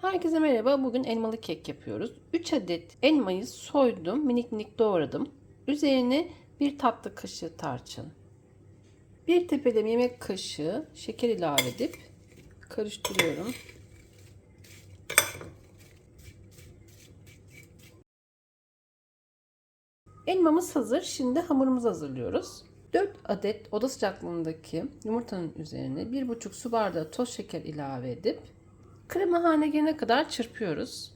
Herkese merhaba. Bugün elmalı kek yapıyoruz. 3 adet elmayı soydum, minik minik doğradım. Üzerine bir tatlı kaşığı tarçın, bir tepeleme yemek kaşığı şeker ilave edip karıştırıyorum. Elmamız hazır. Şimdi hamurumuzu hazırlıyoruz. 4 adet oda sıcaklığındaki yumurtanın üzerine 1,5 su bardağı toz şeker ilave edip krema haline gelene kadar çırpıyoruz.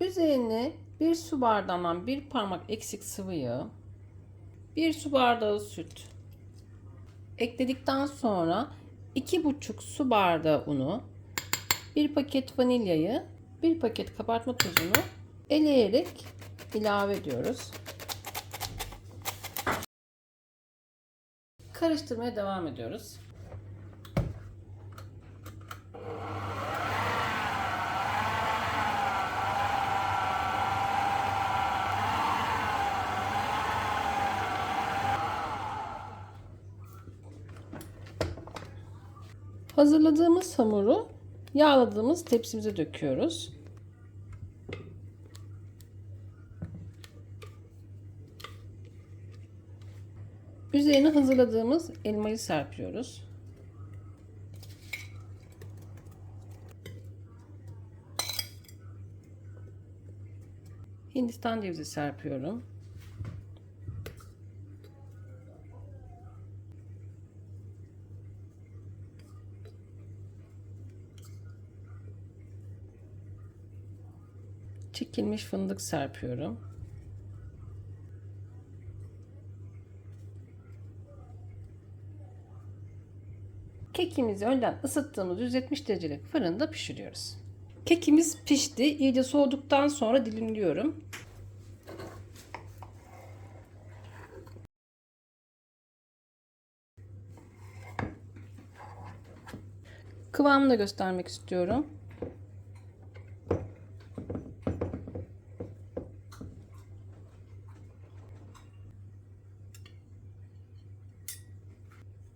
Üzerine bir su bardağından bir parmak eksik sıvı yağ, bir su bardağı süt ekledikten sonra 2,5 su bardağı unu, bir paket vanilyayı, bir paket kabartma tozunu eleyerek ilave ediyoruz. Karıştırmaya devam ediyoruz. Hazırladığımız hamuru yağladığımız tepsimize döküyoruz. Üzerine hazırladığımız elmayı serpiyoruz. Hindistan cevizi serpiyorum. Çekilmiş fındık serpiyorum. Kekimizi önden ısıttığımız 170 derecelik fırında pişiriyoruz. Kekimiz pişti. İyice soğuduktan sonra dilimliyorum. Kıvamını da göstermek istiyorum.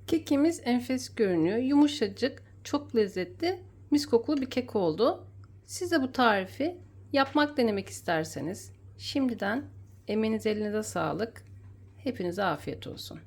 Kekimiz enfes görünüyor. Yumuşacık, çok lezzetli, mis kokulu bir kek oldu. Siz de bu tarifi yapmak denemek isterseniz şimdiden emeğiniz elinize sağlık. Hepinize afiyet olsun.